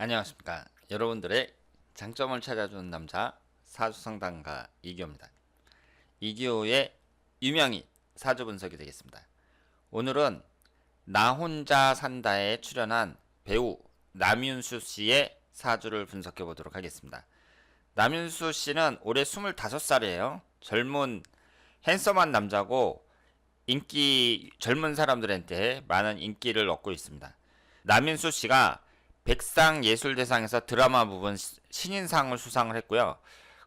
안녕하십니까. 여러분들의 장점을 찾아주는 남자 사주상담가 이기호입니다. 이기호의 유명인 사주 분석이 되겠습니다. 오늘은 나 혼자 산다에 출연한 배우 남윤수 씨의 사주를 분석해 보도록 하겠습니다. 남윤수 씨는 올해 25살이에요. 젊은 핸섬한 남자고 인기 젊은 사람들한테 많은 인기를 얻고 있습니다. 남윤수 씨가 백상 예술대상에서 드라마 부분 시- 신인상을 수상을 했고요.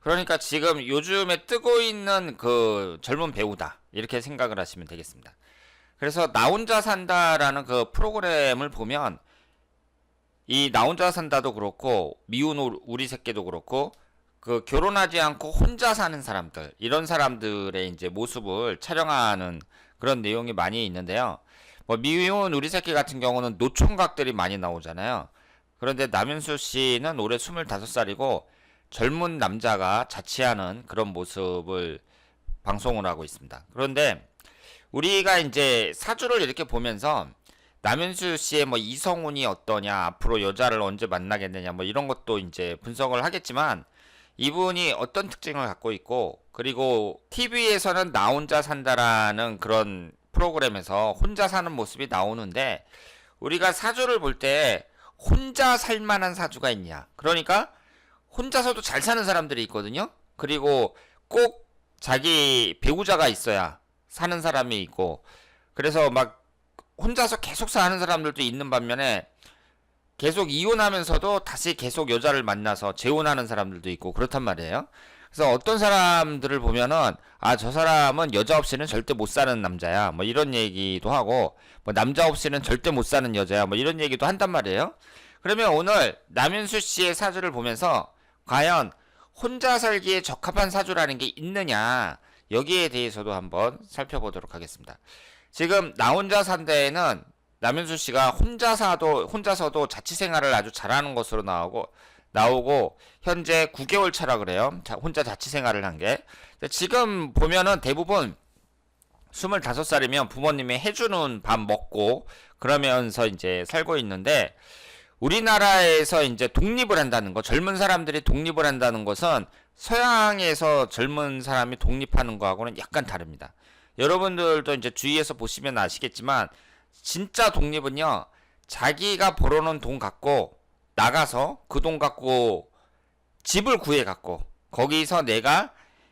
그러니까 지금 요즘에 뜨고 있는 그 젊은 배우다 이렇게 생각을 하시면 되겠습니다. 그래서 나 혼자 산다라는 그 프로그램을 보면 이 나 혼자 산다도 그렇고 미운 우- 우리 새끼도 그렇고 그 결혼하지 않고 혼자 사는 사람들 이런 사람들의 이제 모습을 촬영하는 그런 내용이 많이 있는데요. 뭐 미운 우리 새끼 같은 경우는 노총각들이 많이 나오잖아요. 그런데 남윤수 씨는 올해 25살이고 젊은 남자가 자취하는 그런 모습을 방송을 하고 있습니다. 그런데 우리가 이제 사주를 이렇게 보면서 남윤수 씨의 뭐 이성운이 어떠냐, 앞으로 여자를 언제 만나겠느냐, 뭐 이런 것도 이제 분석을 하겠지만 이분이 어떤 특징을 갖고 있고 그리고 TV에서는 나 혼자 산다라는 그런 프로그램에서 혼자 사는 모습이 나오는데 우리가 사주를 볼 때 혼자 살 만한 사주가 있냐? 그러니까 혼자서도 잘 사는 사람들이 있거든요. 그리고 꼭 자기 배우자가 있어야 사는 사람이 있고 그래서 막 혼자서 계속 사는 사람들도 있는 반면에 계속 이혼하면서도 다시 계속 여자를 만나서 재혼하는 사람들도 있고 그렇단 말이에요. 그래서 어떤 사람들을 보면은 아 저 사람은 여자 없이는 절대 못 사는 남자야 뭐 이런 얘기도 하고 뭐 남자 없이는 절대 못 사는 여자야 뭐 이런 얘기도 한단 말이에요. 그러면 오늘 남윤수 씨의 사주를 보면서 과연 혼자 살기에 적합한 사주라는 게 있느냐 여기에 대해서도 한번 살펴보도록 하겠습니다. 지금 나 혼자 산다에는 남윤수 씨가 혼자서도 혼자서도 자취 생활을 아주 잘하는 것으로 나오고 나오고 현재 9개월 차라 그래요. 자, 혼자 자취 생활을 한 게. 지금 보면은 대부분 25살이면 부모님이 해주는 밥 먹고 그러면서 이제 살고 있는데 우리나라에서 이제 독립을 한다는 거, 젊은 사람들이 독립을 한다는 것은 서양에서 젊은 사람이 독립하는 거하고는 약간 다릅니다. 여러분들도 이제 주위에서 보시면 아시겠지만 진짜 독립은요, 자기가 벌어놓은 돈 갖고 나가서 그 돈 갖고 집을 구해 갖고 거기서 내가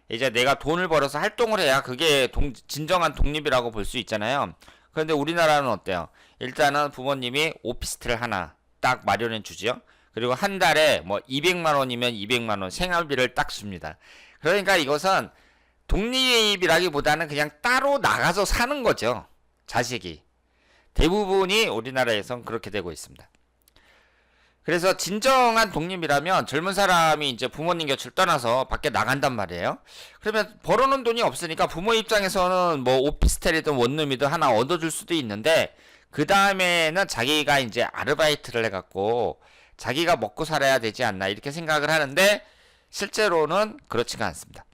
이제 내가 돈을 벌어서 활동을 해야 그게 동- 진정한 독립이라고 볼 수 있잖아요. 그런데 우리나라는 어때요? 일단은 부모님이 오피스텔 하나 딱 마련해 주죠. 그리고 한 달에 뭐 200만 원이면 200만 원 생활비를 딱 줍니다. 그러니까 이것은 독립이라기보다는 그냥 따로 나가서 사는 거죠. 자식이. 대부분이 우리나라에선 그렇게 되고 있습니다. 그래서 진정한 독립이라면 젊은 사람이 이제 부모님 곁을 떠나서 밖에 나간단 말이에요. 그러면 벌어놓은 돈이 없으니까 부모 입장에서는 뭐 오피스텔이든 원룸이든 하나 얻어줄 수도 있는데 그 다음에는 자기가 이제 아르바이트를 해갖고 자기가 먹고 살아야 되지 않나 이렇게 생각을 하는데 실제로는 그렇지가 않습니다.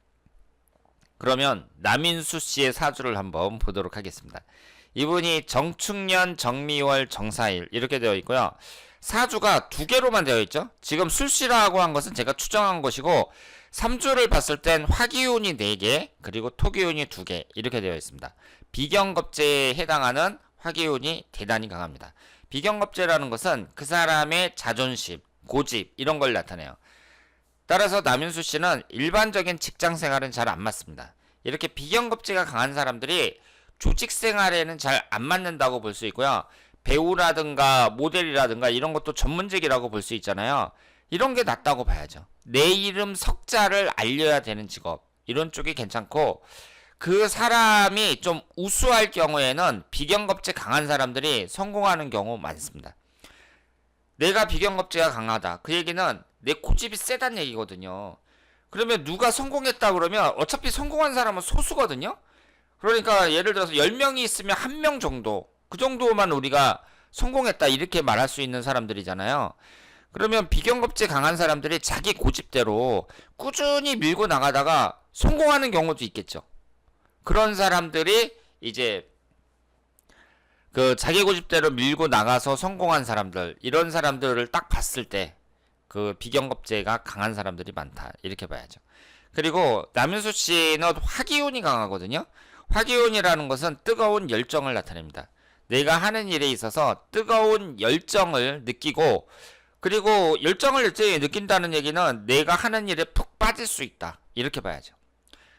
그러면 남인수 씨의 사주를 한번 보도록 하겠습니다. 이분이 정축년, 정미월, 정사일 이렇게 되어 있고요. 사주가 두 개로만 되어 있죠. 지금 술씨라고 한 것은 제가 추정한 것이고 3주를 봤을 땐 화기운이 4개 그리고 토기운이 2개 이렇게 되어 있습니다. 비경겁제에 해당하는 화기운이 대단히 강합니다. 비경겁제라는 것은 그 사람의 자존심, 고집 이런 걸 나타내요. 따라서 남윤수 씨는 일반적인 직장 생활은 잘 안 맞습니다. 이렇게 비경겁제가 강한 사람들이 조직 생활에는 잘 안 맞는다고 볼 수 있고요. 배우라든가 모델이라든가 이런 것도 전문직이라고 볼 수 있잖아요. 이런 게 낫다고 봐야죠. 내 이름 석자를 알려야 되는 직업. 이런 쪽이 괜찮고, 그 사람이 좀 우수할 경우에는 비경겁제 강한 사람들이 성공하는 경우 많습니다. 내가 비경겁제가 강하다. 그 얘기는 내 고집이 세단 얘기거든요. 그러면 누가 성공했다 그러면 어차피 성공한 사람은 소수거든요. 그러니까 예를 들어서 10명이 있으면 한명 정도 그 정도만 우리가 성공했다 이렇게 말할 수 있는 사람들이잖아요. 그러면 비경겁제 강한 사람들이 자기 고집대로 꾸준히 밀고 나가다가 성공하는 경우도 있겠죠. 그런 사람들이 이제 그 자기 고집대로 밀고 나가서 성공한 사람들 이런 사람들을 딱 봤을 때 그 비경겁제가 강한 사람들이 많다 이렇게 봐야죠. 그리고 남윤수 씨는 화기운이 강하거든요. 화기운이라는 것은 뜨거운 열정을 나타냅니다. 내가 하는 일에 있어서 뜨거운 열정을 느끼고 그리고 열정을 일제히 느낀다는 얘기는 내가 하는 일에 푹 빠질 수 있다 이렇게 봐야죠.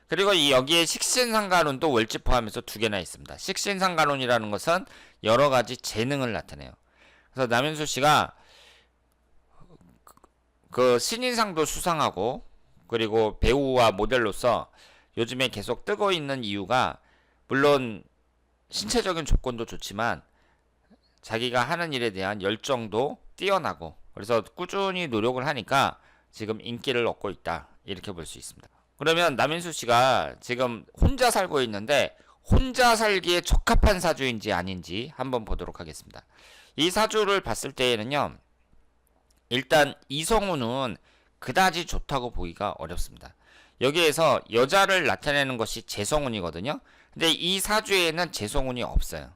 그리고 이 여기에 식신상관운도 월지 포함해서 두 개나 있습니다. 식신상관운이라는 것은 여러 가지 재능을 나타내요. 그래서 남현수 씨가 그 신인상도 수상하고 그리고 배우와 모델로서 요즘에 계속 뜨고 있는 이유가 물론 신체적인 조건도 좋지만 자기가 하는 일에 대한 열정도 뛰어나고 그래서 꾸준히 노력을 하니까 지금 인기를 얻고 있다 이렇게 볼 수 있습니다. 그러면 남인수 씨가 지금 혼자 살고 있는데 혼자 살기에 적합한 사주인지 아닌지 한번 보도록 하겠습니다. 이 사주를 봤을 때에는요. 일단 이성우는 그다지 좋다고 보기가 어렵습니다. 여기에서 여자를 나타내는 것이 재성운이거든요. 근데 이 사주에는 재성운이 없어요.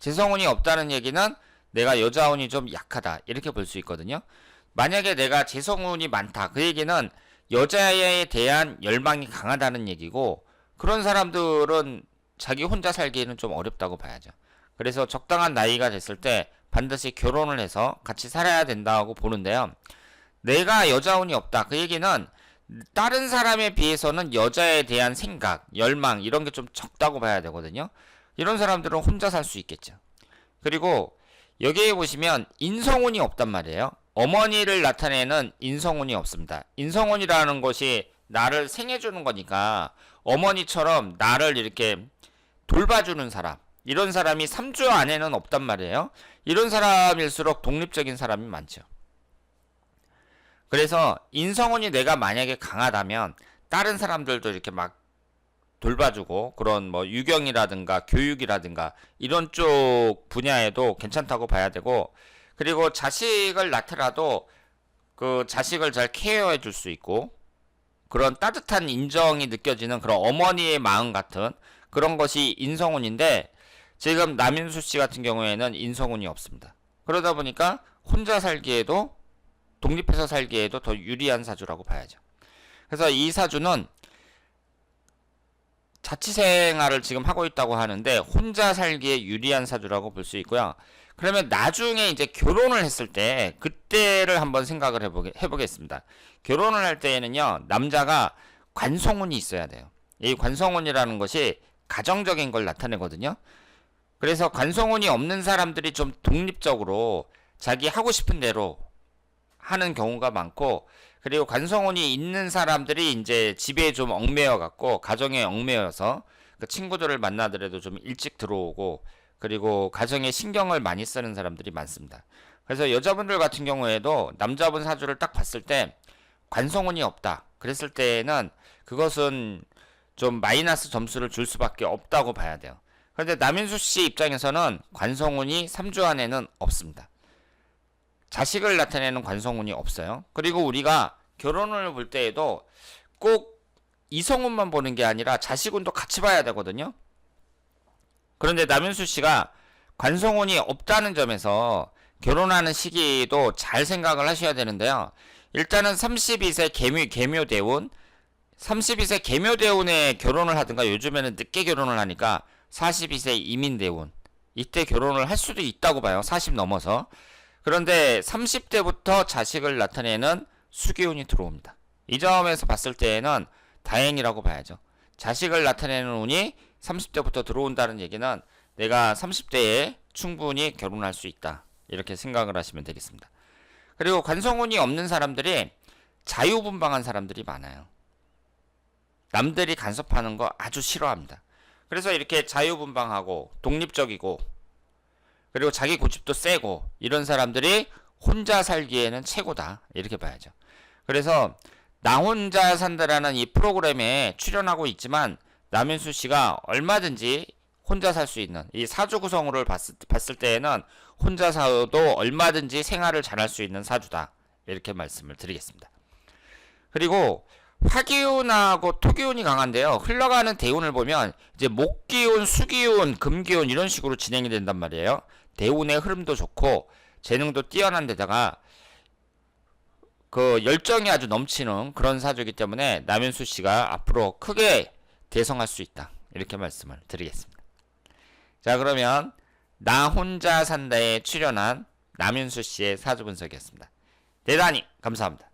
재성운이 없다는 얘기는 내가 여자운이 좀 약하다 이렇게 볼 수 있거든요. 만약에 내가 재성운이 많다 그 얘기는 여자에 대한 열망이 강하다는 얘기고 그런 사람들은 자기 혼자 살기에는 좀 어렵다고 봐야죠. 그래서 적당한 나이가 됐을 때 반드시 결혼을 해서 같이 살아야 된다고 보는데요. 내가 여자운이 없다. 그 얘기는 다른 사람에 비해서는 여자에 대한 생각, 열망 이런 게 좀 적다고 봐야 되거든요. 이런 사람들은 혼자 살 수 있겠죠. 그리고 여기에 보시면 인성운이 없단 말이에요. 어머니를 나타내는 인성운이 없습니다. 인성운이라는 것이 나를 생해주는 거니까 어머니처럼 나를 이렇게 돌봐주는 사람 이런 사람이 3주 안에는 없단 말이에요. 이런 사람일수록 독립적인 사람이 많죠. 그래서 인성운이 내가 만약에 강하다면 다른 사람들도 이렇게 막 돌봐주고 그런 뭐 유경이라든가 교육이라든가 이런 쪽 분야에도 괜찮다고 봐야 되고 그리고 자식을 낳더라도 그 자식을 잘 케어해 줄 수 있고 그런 따뜻한 인정이 느껴지는 그런 어머니의 마음 같은 그런 것이 인성운인데 지금 남인수 씨 같은 경우에는 인성운이 없습니다. 그러다 보니까 혼자 살기에도 독립해서 살기에도 더 유리한 사주라고 봐야죠. 그래서 이 사주는 자취생활을 지금 하고 있다고 하는데 혼자 살기에 유리한 사주라고 볼 수 있고요. 그러면 나중에 이제 결혼을 했을 때 그때를 한번 생각을 해보게, 해보겠습니다. 결혼을 할 때에는요 남자가 관성운이 있어야 돼요. 이 관성운이라는 것이 가정적인 걸 나타내거든요. 그래서 관성운이 없는 사람들이 좀 독립적으로 자기 하고 싶은 대로 하는 경우가 많고 그리고 관성운이 있는 사람들이 이제 집에 좀 얽매여 갖고 가정에 얽매여서 그 친구들을 만나더라도 좀 일찍 들어오고 그리고 가정에 신경을 많이 쓰는 사람들이 많습니다. 그래서 여자분들 같은 경우에도 남자분 사주를 딱 봤을 때 관성운이 없다. 그랬을 때는 그것은 좀 마이너스 점수를 줄 수밖에 없다고 봐야 돼요. 그런데 남인수 씨 입장에서는 관성운이 3주 안에는 없습니다. 자식을 나타내는 관성운이 없어요. 그리고 우리가 결혼을 볼 때에도 꼭 이성운만 보는 게 아니라 자식운도 같이 봐야 되거든요. 그런데 남윤수 씨가 관성운이 없다는 점에서 결혼하는 시기도 잘 생각을 하셔야 되는데요. 일단은 32세 개묘, 개묘대운, 32세 개묘대운에 결혼을 하든가 요즘에는 늦게 결혼을 하니까 42세 이민대운, 이때 결혼을 할 수도 있다고 봐요. 40 넘어서. 그런데 30대부터 자식을 나타내는 수기운이 들어옵니다. 이 점에서 봤을 때에는 다행이라고 봐야죠. 자식을 나타내는 운이 30대부터 들어온다는 얘기는 내가 30대에 충분히 결혼할 수 있다. 이렇게 생각을 하시면 되겠습니다. 그리고 관성운이 없는 사람들이 자유분방한 사람들이 많아요. 남들이 간섭하는 거 아주 싫어합니다. 그래서 이렇게 자유분방하고 독립적이고 그리고 자기 고집도 세고 이런 사람들이 혼자 살기에는 최고다 이렇게 봐야죠. 그래서 나 혼자 산다라는 이 프로그램에 출연하고 있지만 남현수 씨가 얼마든지 혼자 살 수 있는 이 사주 구성으로 봤을, 봤을 때에는 혼자 사도 얼마든지 생활을 잘할 수 있는 사주다 이렇게 말씀을 드리겠습니다. 그리고 화기운하고 토기운이 강한데요. 흘러가는 대운을 보면 이제 목기운, 수기운, 금기운 이런 식으로 진행이 된단 말이에요. 대운의 흐름도 좋고 재능도 뛰어난 데다가 그 열정이 아주 넘치는 그런 사주이기 때문에 남현수 씨가 앞으로 크게 대성할 수 있다. 이렇게 말씀을 드리겠습니다. 자, 그러면 나 혼자 산다에 출연한 남윤수 씨의 사주 분석이었습니다. 대단히 감사합니다.